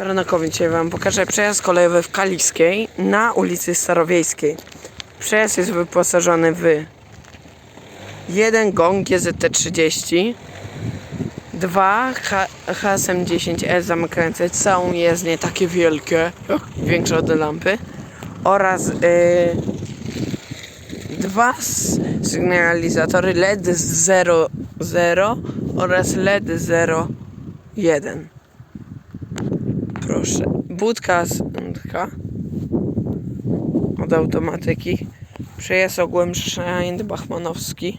Tarnakowie dzisiaj Wam pokażę przejazd kolejowy w Kaliskiej na ulicy Starowiejskiej. Przejazd jest wyposażony w jeden gong GZT-30, dwa H- HSM-10E zamykające całą jezdnię, takie wielkie, większe od lampy oraz y, dwa sygnalizatory LED 00 oraz LED 01. Proszę. Budka z budka od automatyki. Przejazd ogółem Szajnd Bachmanowski.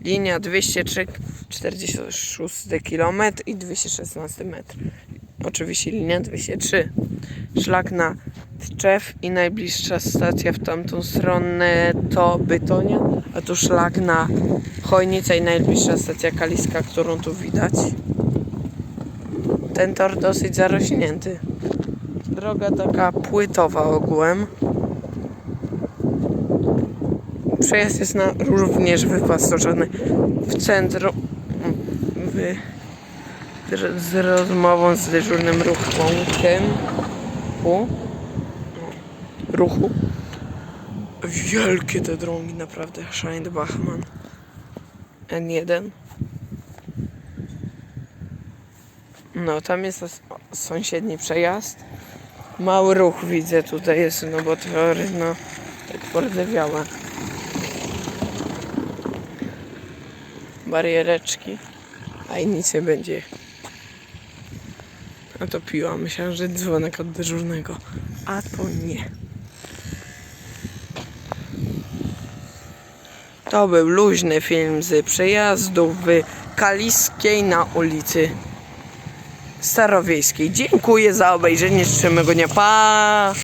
Linia 203, 46 km i 216 metr. Oczywiście linia 203. Szlak na Tczew i najbliższa stacja w tamtą stronę to Bytonia, a tu szlak na Chojnica i najbliższa stacja Kaliska, którą tu widać. Ten tor dosyć zarośnięty. Droga taka płytowa ogółem. Przejazd jest na, również wyposażony w centrum w, z rozmową z dyżurnym ruchomkiem ruchu. Wielkie te drogi, naprawdę. Scheint Bachmann. N1. No, tam jest sąsiedni przejazd. Mały ruch widzę tutaj jest, no bo tory, no, tak pordzewiałe. Bariereczki, a i nic nie będzie. A to piła, myślałem, że dzwonek od dyżurnego, a to nie. To był luźny film z przejazdu w Kaliskiej na ulicy Starowiejskiej. Dziękuję za obejrzenie. Trzymego dnia. Pa!